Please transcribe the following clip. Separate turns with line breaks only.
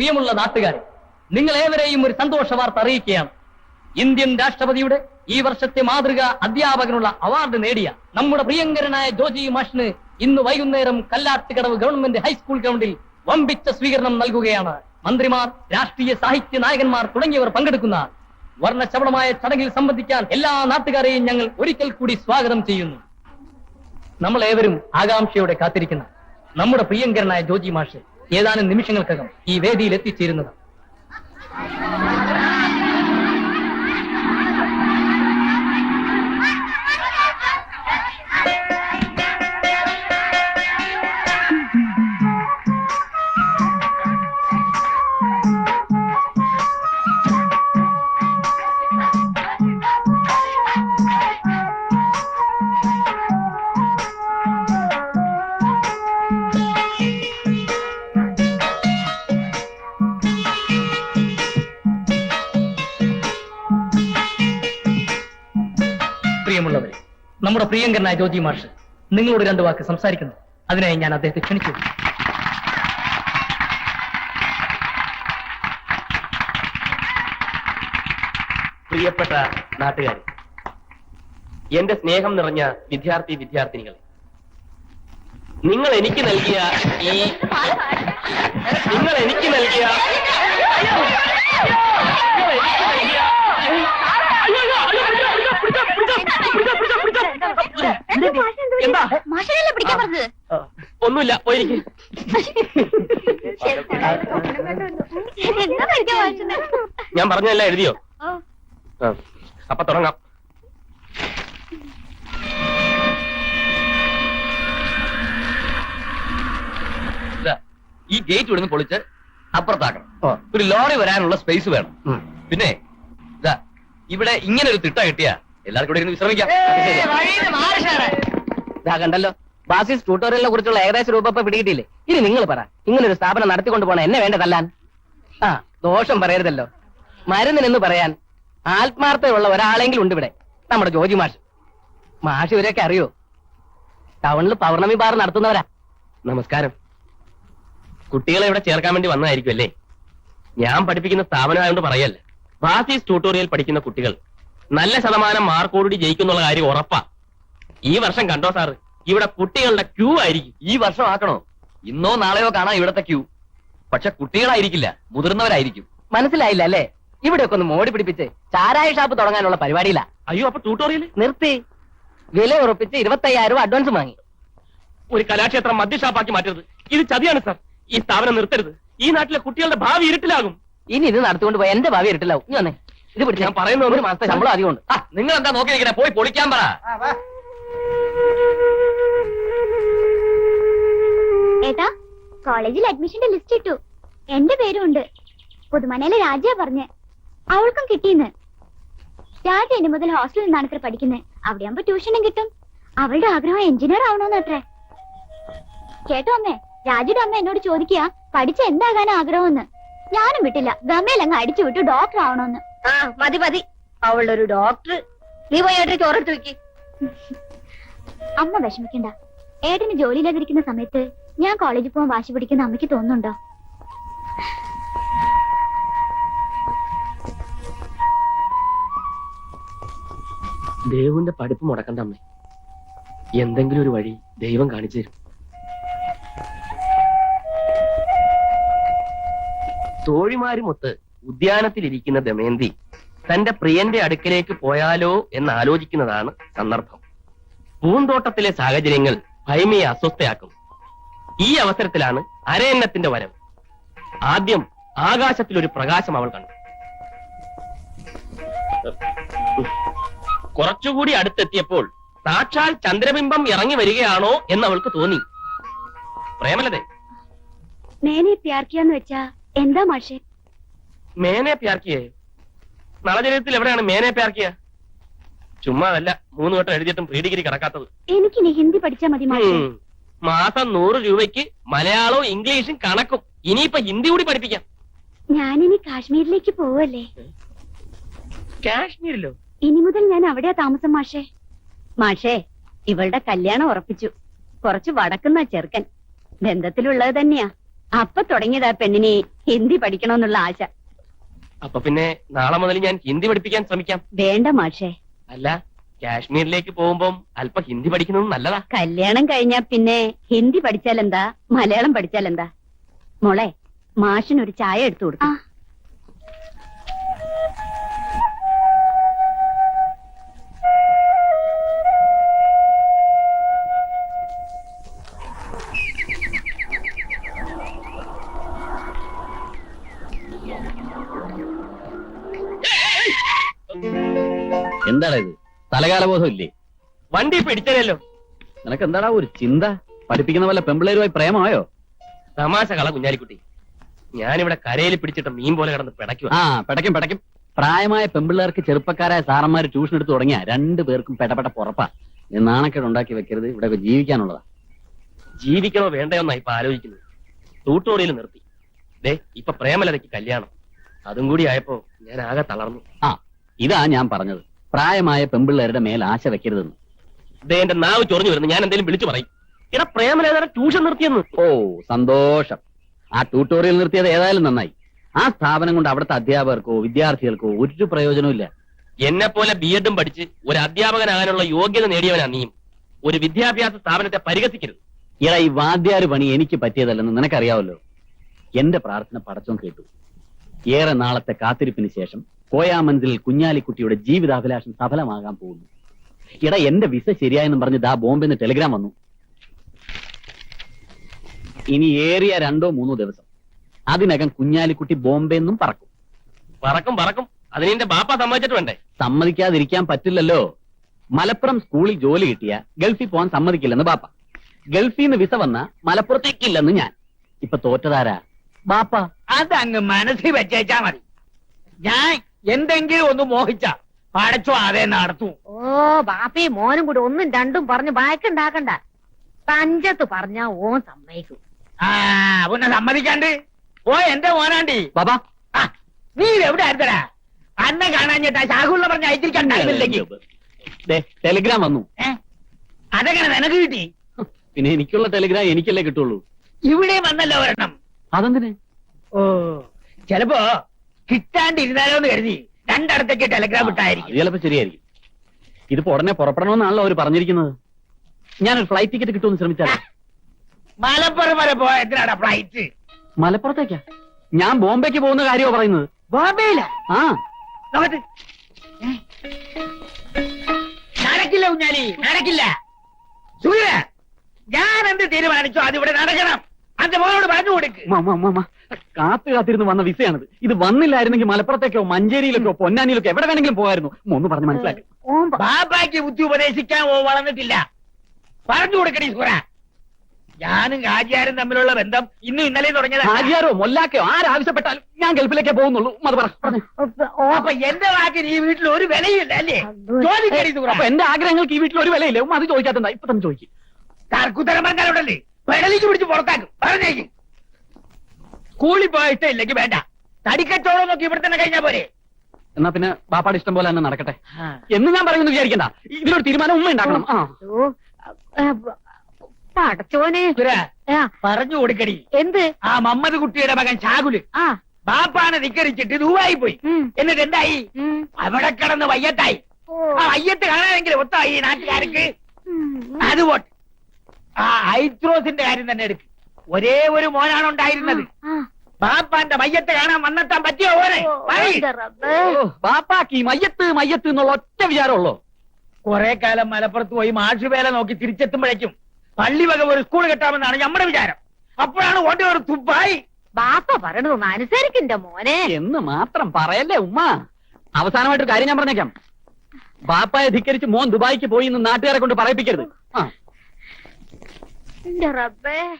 പ്രിയമുള്ള നാട്ടുകാരെ നിങ്ങൾ ഏവരെയും ഒരു സന്തോഷ വാർത്ത അറിയിക്കുകയാണ്. ഇന്ത്യൻ രാഷ്ട്രപതിയുടെ ഈ വർഷത്തെ മാതൃക അധ്യാപകനുള്ള അവാർഡ് നേടിയ നമ്മുടെ പ്രിയങ്കരനായ ജോജി മാഷിന് ഇന്ന് വൈകുന്നേരം കല്ലാട്ടുകടവ് ഗവൺമെന്റ് ഹൈസ്കൂൾ ഗ്രൗണ്ടിൽ വമ്പിച്ച സ്വീകരണം നൽകുകയാണ്. മന്ത്രിമാർ രാഷ്ട്രീയ സാഹിത്യ നായകന്മാർ തുടങ്ങിയവർ പങ്കെടുക്കുന്ന വർണശബളമായ ചടങ്ങിൽ സംബന്ധിക്കാൻ എല്ലാ നാട്ടുകാരെയും ഞങ്ങൾ ഒരിക്കൽ കൂടി സ്വാഗതം ചെയ്യുന്നു. നമ്മൾ ഏവരും ആകാംക്ഷയോടെ കാത്തിരിക്കുന്ന. നമ്മുടെ പ്രിയങ്കരനായ ജോജി മാഷ് ഏതാനും നിമിഷങ്ങൾക്കകം ഈ വേദിയിൽ എത്തിച്ചേരുന്നത് നമ്മുടെ പ്രിയങ്കരനായ ജോജി മാഷ് നിങ്ങളോട് രണ്ടു വാക്ക് സംസാരിക്കുന്നു. അതിനായി ഞാൻ അദ്ദേഹത്തെ ക്ഷണിച്ചു.
പ്രിയപ്പെട്ട നാട്ടുകാരെ എന്റെ സ്നേഹം നിറഞ്ഞ വിദ്യാർത്ഥി വിദ്യാർത്ഥിനികൾ നിങ്ങൾ എനിക്ക് നൽകിയ ഈ നിങ്ങൾ എനിക്ക് നൽകിയ എന്താ
മാഷനല്ലേ പിടിക്കാൻ പറഞ്ഞത്
ഒന്നുമില്ല പോയിരിക്കും ഞാൻ പറഞ്ഞല്ല എഴുതിയോ? അപ്പൊ തുടങ്ങാം.
ഈ ഗേറ്റ് ഇവിടുന്ന് പൊളിച്ച് അപ്പുറത്താക്കണം. ഒരു ലോറി വരാനുള്ള സ്പേസ് വേണം. പിന്നെ ഇതാ ഇവിടെ ഇങ്ങനെ ഒരു തിട്ട കിട്ടിയാ എല്ലാവർക്കും ഇവിടെ ഇരുന്ന് വിശ്രമിക്കാം.
കണ്ടല്ലോ? ബാസിസ് ട്യൂട്ടോറിയലിനെ കുറിച്ചുള്ള ഏകദേശ രൂപപ്പ പിടികിട്ടില്ലേ ഇനി നിങ്ങൾ പറ ഇങ്ങനൊരു സ്ഥാപനം നടത്തിക്കൊണ്ട് പോണ എന്നെ വേണ്ട തല്ലാൻ. ആ ദോഷം പറയരുതല്ലോ. മരുന്നിനെന്ന് പറയാൻ ആത്മാർത്ഥതയുള്ള ഒരാളെങ്കിലും ഉണ്ട് ഇവിടെ നമ്മുടെ ജോജി മാഷ്. മാഷ് ഇവരെയൊക്കെ അറിയോ? ടൗണിൽ പൗർണമി ബാർ നടത്തുന്നവരാ.
നമസ്കാരം. കുട്ടികളെ ഇവിടെ ചേർക്കാൻ വേണ്ടി വന്നതായിരിക്കും അല്ലേ? ഞാൻ പഠിപ്പിക്കുന്ന സ്ഥാപനമായോണ്ട് പറയല്ല. ബാസിസ് ട്യൂട്ടോറിയൽ പഠിക്കുന്ന കുട്ടികൾ നല്ല ശതമാനം മാർക്കോടുകൂടി ജയിക്കുന്നുള്ള കാര്യം ഉറപ്പാ. ഈ വർഷം കണ്ടോ സാറ്? ഇവിടെ കുട്ടികളുടെ ക്യൂ ആയിരിക്കും.
ഈ വർഷം ആക്കണോ? ഇന്നോ നാളെയോ കാണാം ഇവിടത്തെ ക്യൂ. പക്ഷെ കുട്ടികളായിരിക്കില്ല മുതിർന്നവരായിരിക്കും.
മനസ്സിലായില്ല അല്ലേ? ഇവിടെയൊക്കെ ഒന്ന് മോടി പിടിപ്പിച്ച് ചാരായ ഷാപ്പ് തുടങ്ങാനുള്ള പരിപാടിയില്ല
അയ്യോ അപ്പൊ ട്യൂട്ടോറിയൽ
നിർത്തി. വില ഉറപ്പിച്ച് ഇരുപത്തയ്യായിരം രൂപ അഡ്വാൻസ് വാങ്ങി.
ഒരു കലാക്ഷേത്രം മദ്യഷാപ്പാക്കി മാറ്റരുത്. ഇത് ചതിയാണ് സാർ. ഈ സ്ഥാപനം നിർത്തരുത്. ഈ നാട്ടിലെ കുട്ടികളുടെ ഭാവി ഇരുട്ടിലാകും.
ഇനി ഇത് നടത്തിക്കൊണ്ട് പോയി എന്റെ ഭാവി ഇരുട്ടിലാവും. നീ വന്നേ. ഇത് പിടിച്ച്.
ഞാൻ പറയുന്നത്
ഒരു മാസത്തെ ശമ്പളം അധികമുണ്ട്.
നിങ്ങൾ എന്താ നോക്കി നിൽക്കണേ? പോയി പൊളിക്കാൻ പറ.
ഏട്ടാ കോളേജിൽ അഡ്മിഷന്റെ ലിസ്റ്റ് ഇട്ടു. എന്റെ പേരും ഉണ്ട് പുതുമനയിലെ രാജ പറഞ്ഞ്. അവൾക്കും കിട്ടിയെന്ന്. രാജ ഇനി മുതൽ ഹോസ്റ്റലിൽ നിന്നാണ് ഇത്ര പഠിക്കുന്നത് അവിടെ ആകുമ്പോ ട്യൂഷനും കിട്ടും. അവളുടെ ആഗ്രഹം എഞ്ചിനീയർ ആവണോന്ന് അത്രേ. കേട്ടോ അമ്മേ രാജയുടെ അമ്മ എന്നോട് ചോദിക്കുക പഠിച്ച എന്താകാൻ ആഗ്രഹമെന്ന്. ഞാനും വിട്ടില്ല. ഗമയിലങ്ങ് അടിച്ചു വിട്ടു ഡോക്ടർ ആവണോന്ന്.
ആ മതി മതി. അവളൊരു ഡോക്ടർ. നീ പോയി ചോറെടുത്ത് വെക്കി.
അമ്മ വിഷമിക്കണ്ട. ഏട്ടന് ജോലിയില്ലാതിരിക്കുന്ന സമയത്ത് ഞാൻ കോളേജിൽ പോകാൻ വാശി പിടിക്കുന്ന അമ്മയ്ക്ക് തോന്നുന്നുണ്ടോ?
ദേവുവിന്റെ പഠിപ്പ് മുടക്കണ്ട അമ്മേ. എന്തെങ്കിലും ഒരു വഴി ദൈവം കാണിച്ചു തരും. തോഴിമാരുമൊത്ത് ഉദ്യാനത്തിലിരിക്കുന്ന ദമയന്തി തന്റെ പ്രിയന്റെ അടുക്കലേക്ക് പോയാലോ എന്ന് ആലോചിക്കുന്നതാണ് സന്ദർഭം. പൂന്തോട്ടത്തിലെ സാഹചര്യങ്ങൾ ഭൈമയെ അസ്വസ്ഥയാക്കും. ഈ അവസരത്തിലാണ് അരയന്നത്തിന്റെ വരവ്. ആദ്യം ആകാശത്തിൽ ഒരു പ്രകാശം അവൾ കണ്ടു. കുറച്ചുകൂടി അടുത്തെത്തിയപ്പോൾ സാക്ഷാൽ ചന്ദ്രബിംബം ഇറങ്ങി വരികയാണോ എന്ന് അവൾക്ക് തോന്നി. പ്രേമലതേ
മേനെ പ്യാർക്കിയാന്ന് വെച്ചാ എന്താ മാഷെ?
മേനെ പ്യാർക്കിയേ? നളചരിതത്തിൽ എവിടെയാണ് മേനെ പ്യാർക്കിയ? ചുമ്മാ അല്ല മൂന്ന് വട്ടം എഴുതിയിട്ടും പ്രീ ഡിഗ്രി കിടക്കാത്തത്.
എനിക്കിനി ഹിന്ദി പഠിച്ചാ മതി മാഷെ.
മാസം നൂറ് രൂപയ്ക്ക് മലയാളവും ഇംഗ്ലീഷും കണക്കും. ഇനിയിപ്പൊ ഹിന്ദി കൂടി പഠിപ്പിക്കാം.
ഞാനിനി കാശ്മീരിലേക്ക് പോവല്ലേ?
കാശ്മീരിലോ?
ഇനി മുതൽ ഞാൻ അവിടെയാ താമസം മാഷേ.
മാഷേ ഇവളുടെ കല്യാണം ഉറപ്പിച്ചു. കുറച്ച് വടക്കുന്ന ചെറുക്കൻ. ബന്ധത്തിലുള്ളത് തന്നെയാ. അപ്പൊ തുടങ്ങിയതാ പെണ്ണിനെ ഹിന്ദി പഠിക്കണമെന്നുള്ള ആശ.
അപ്പൊ പിന്നെ നാളെ മുതൽ ഞാൻ ഹിന്ദി പഠിപ്പിക്കാൻ ശ്രമിക്കാം.
വേണ്ട മാഷേ.
അല്ല കാശ്മീരിലേക്ക് പോകുമ്പോൾ അല്പം ഹിന്ദി പഠിക്കുന്നത് നല്ലതാ.
കല്യാണം കഴിഞ്ഞാ പിന്നെ ഹിന്ദി പഠിച്ചാലെന്താ? മലയാളം പഠിച്ചാലെന്താ? മോളെ മാഷിനൊരു ചായ എടുത്തു
കൊടുക്ക.
കൊടുക്കും
എന്താടാ ഇത്? തലകാലബോധം ഇല്ലേ
വണ്ടി പിടിച്ചല്ലോ
നിനക്ക് എന്താടാ ഒരു ചിന്ത? പഠിപ്പിക്കുന്ന വല്ല പെമ്പിളേരുമായി പ്രേമമായോ?
തമാശ കള കുഞ്ഞാലിക്കുട്ടി. ഞാനിവിടെ കരയിൽ പിടിച്ചിട്ട് മീൻ പോലെ കിടന്ന് പിടയ്ക്കുക
ആ പെടയ്ക്കും പെടയ്ക്കും. പ്രായമായ പെമ്പിള്ളേർക്ക് ചെറുപ്പക്കാരായ സാറന്മാര് ട്യൂഷൻ എടുത്തു തുടങ്ങിയ രണ്ടു പേർക്കും പെടപെട പുറപ്പാ. നീ നാണക്കേട് ഉണ്ടാക്കി വെക്കരുത്. ഇവിടെ ജീവിക്കാനുള്ളതാ.
ജീവിക്കണോ വേണ്ടയോ എന്നാ ഇപ്പൊ ആലോചിക്കുന്നത്. തൂട്ടോടിയിൽ നിർത്തി. ദേ ഇപ്പൊ പ്രേമലതയ്ക്ക് കല്യാണം. അതും കൂടി ആയപ്പോ ഞാൻ ആകെ തളർന്നു.
ആ ഇതാ ഞാൻ പറഞ്ഞത്. പ്രായമായ പെമ്പിള്ളേരുടെ മേൽ ആശ വെക്കരുതെന്ന്.
ദേ എന്റെ നാവ് ചൊറിഞ്ഞു വരുന്നു. ഞാൻ എന്തെങ്കിലും വിളിച്ചു പറയും. ഇട പ്രേമലേതാ ട്യൂഷൻ നിർത്തിയെന്ന്.
ഓ സന്തോഷം. ആ ട്യൂട്ടോറിയൽ നിർത്തിയത് ഏതായാലും നന്നായി. ആ സ്ഥാപനം കൊണ്ട് അവിടുത്തെ അധ്യാപകർക്കോ വിദ്യാർത്ഥികൾക്കോ ഒരു പ്രയോജനവും
എന്നെ പോലെ ബി എഡും പഠിച്ച് ഒരു അധ്യാപകനാകാനുള്ള യോഗ്യത നേടിയവനാ നീയും. ഒരു വിദ്യാഭ്യാസ സ്ഥാപനത്തെ പരിഹസിക്കരുത്.
ഇട ഈ വാദ്യാര് പണി എനിക്ക് പറ്റിയതല്ലെന്ന് നിനക്കറിയാവല്ലോ. എന്റെ പ്രാർത്ഥന പടച്ചോൻ കേട്ടു. ഏറെ നാളത്തെ കാത്തിരിപ്പിന് ശേഷം കോയാമന്തിൽ കുഞ്ഞാലിക്കുട്ടിയുടെ ജീവിതാഭിലാഷം സഫലമാകാൻ പോകുന്നു. ഇട എന്റെ വിസ ശരിയായെന്നും പറഞ്ഞ് ദാ ബോംബെന്ന് ടെലിഗ്രാം വന്നു. ഇനി ഏറിയ രണ്ടോ മൂന്നോ ദിവസം അതിനകം കുഞ്ഞാലിക്കുട്ടി ബോംബെന്നും പറക്കും.
പറക്കും പറക്കും. അതിന് എന്റെ ബാപ്പ സമ്മതിച്ചിട്ട് വേണ്ടേ?
സമ്മതിക്കാതിരിക്കാൻ പറ്റില്ലല്ലോ. മലപ്പുറം സ്കൂളിൽ ജോലി കിട്ടിയ ഗൾഫിൽ പോകാൻ സമ്മതിക്കില്ലെന്ന് ബാപ്പ. ഗൾഫിൽ നിന്ന് വിസ വന്ന മലപ്പുറത്തേക്കില്ലെന്ന് ഞാൻ. ഇപ്പൊ തോറ്റതാരാ? ബാപ്പ.
അതങ്ങ് മനസ്സിൽ വെച്ചേച്ചാ മതി. ഞാൻ എന്തെങ്കിലും ഒന്ന് മോഹിച്ച പടച്ചോ അതേ നടത്തു.
ഓ ബാപ്പി മോനും കൂടി ഒന്നും രണ്ടും പറഞ്ഞു ബാക്കുണ്ടാക്കണ്ട പഞ്ചത്ത് പറഞ്ഞ ഓൻ സമ്മതിക്കും.
ആ പിന്നെ സമ്മതിക്കാണ്ട്. ഓ എന്റെ മോനാണ്ടി.
ബാബാ
ആ, നീ എവിടെ ആയിരുന്നടാ? അന്നെ കാണാഞ്ഞിട്ടാ ഷാഹുള്ള പറഞ്ഞ അയച്ചിരിക്കണ്ടായിരുന്നില്ലെങ്കിൽ
ദേ, ടെലിഗ്രാം വന്നു.
അതെങ്ങനെ നിനക്ക് കിട്ടി?
പിന്നെ എനിക്കുള്ള ടെലിഗ്രാം എനിക്കല്ലേ കിട്ടുള്ളൂ.
ഇവിടെ വന്നല്ലോ ഒരെണ്ണം.
അതെന്തിനെ?
ഓ ചിലപ്പോ കിട്ടാണ്ടിരുന്നാലോ എന്ന് കരുതി രണ്ടിടത്തേക്ക് ടെലഗ്രാം ഇട്ടായിരിക്കും.
ചിലപ്പോ ശരിയായിരിക്കും. ഇതിപ്പോ ഉടനെ പുറപ്പെടണമെന്നാണല്ലോ അവർ പറഞ്ഞിരിക്കുന്നത്. ഞാനൊരു ഫ്ലൈറ്റ് ടിക്കറ്റ് കിട്ടുമെന്ന് ശ്രമിച്ചാലോ?
മലപ്പുറം വരെ പോയ ഫ്ലൈറ്റ്
മലപ്പുറത്തേക്കാ? ഞാൻ ബോംബെക്ക് പോകുന്ന കാര്യമോ പറയുന്നത്.
ബോംബെയില?
ആ.
നോക്കട്ട്? നടക്കില്ല കുഞ്ഞാലി നടക്കില്ല. സൂര്യ ഞാൻ എന്ത് തീരുമാനിച്ചോ? അതിവിടെ നടക്കണം. അന്റെ മോനോട് പറഞ്ഞു കൊടുക്ക്.
കാത്തു കാത്തിരുന്ന് വന്ന വിസയാണിത്. ഇത് വന്നില്ലായിരുന്നെങ്കിൽ മലപ്പുറത്തേക്കോ മഞ്ചേരിയിലേക്കോ പൊന്നാനിയിലേക്കോ എവിടെ വേണമെങ്കിലും പോകായിരുന്നു. ഒന്ന് പറഞ്ഞ് മനസ്സിലാക്കി.
ബാബാക്ക് ബുദ്ധി ഉപദേശിക്കാൻ ഓ വളർന്നിട്ടില്ല. പറഞ്ഞു കൊടുക്കണി സൂര ഞാനും ഹാജിയാരും തമ്മിലുള്ള ബന്ധം ഇന്നും ഇന്നലെ തുടങ്ങിയത്.
ഹാജിയാരോ മൊല്ലാക്കോ ആരാവശ്യപ്പെട്ടാലും ഞാൻ ഗൾഫിലേക്കേ പോകുന്നുള്ളൂ. അത്.
അപ്പൊ എന്റെ വാക്കിന് ഈ വീട്ടിൽ ഒരു വിലയില്ല അല്ലേ? ചോദിക്കണി
അപ്പൊ എന്റെ ആഗ്രഹങ്ങൾക്ക് ഈ വീട്ടിൽ ഒരു വിലയില്ല. അത് ചോദിക്കാത്തെന്താ ഇപ്പൊ തന്നെ ചോദിക്കും.
കർക്കുത്തരം പറഞ്ഞാലുണ്ടല്ലേ? പെടലിക്ക് പിടിച്ച് പുറത്താക്കും. പറഞ്ഞേക്ക്. സ്കൂളിൽ പോയിട്ട് ഇല്ലെങ്കിൽ വേണ്ട. തടിക്കച്ചോളം നോക്കി ഇവിടെ തന്നെ കഴിഞ്ഞാ പോരെ.
എന്നാ പിന്നെ ബാപ്പാട് ഇഷ്ടം പോലെ തന്നെ നടക്കട്ടെ. എന്ന് ഞാൻ പറയുന്നു വിചാരിക്കണ്ട. ഇതിലൊരു തീരുമാനം ഉമ്മ ഉണ്ടാക്കണം. ആ.
പടച്ചോനെ
സുര
ആ,
പറഞ്ഞു കൊടുക്കടി.
എന്ത്?
ആ മമ്മദ് കുട്ടിയുടെ മകൻ ചാകുൽ
ആ.
ബാപ്പാനെ ധിക്കരിച്ചിട്ട് ദുബായി പോയി.
ഉം,
എന്നിട്ട് എന്തായി?
ഉം.
അവിടെ കിടന്ന് വയ്യത്തായി.
ഓ,
ആ വയ്യത്ത് കാണാനെങ്കിലും ഒത്തായി ഈ നാട്ടുകാർക്ക്.
ഉം,
അത് പോട്ടെ. ആ ഐത്രോസിന്റെ കാര്യം തന്നെ എടുക്ക്. ഒരേ ഒരു മോനാണ് ഉണ്ടായിരുന്നത്. ബാപ്പാന്റെ മയ്യത്ത് കാണാൻ വന്നെത്താൻ പറ്റിയോ ഓനെ
ഓ,
പറയ്.
എന്റെ റബ്ബേ.
ഓ, ബാപ്പാക്ക് ഈ മയ്യത്ത് മയ്യത്ത് എന്നുള്ള ഒറ്റ വിചാരമുള്ളൂ.
കുറെ കാലം മലപ്പുറത്ത് പോയി മാഷുവേല നോക്കി തിരിച്ചെത്തുമ്പോഴേക്കും പള്ളി വക ഒരു സ്കൂൾ കെട്ടാമെന്നാണ് നമ്മുടെ വിചാരം. അപ്പോഴാണ് ഓന്റെ ഒരു തുപ്പായി.
ബാപ്പ പറയണതൊന്ന് അനുസരിക്കണ്ട മോനെ.
എന്ന് മാത്രം പറയല്ലേ ഉമ്മ? അവസാനമായിട്ടൊരു കാര്യം ഞാൻ പറഞ്ഞേക്കാം. ബാപ്പായെ ധിക്കരിച്ച് മോൻ ദുബായിക്ക് പോയി എന്ന് നാട്ടുകാരെ കൊണ്ട് പറയിപ്പിക്കരുത്. ആ.
റബ്ബേ?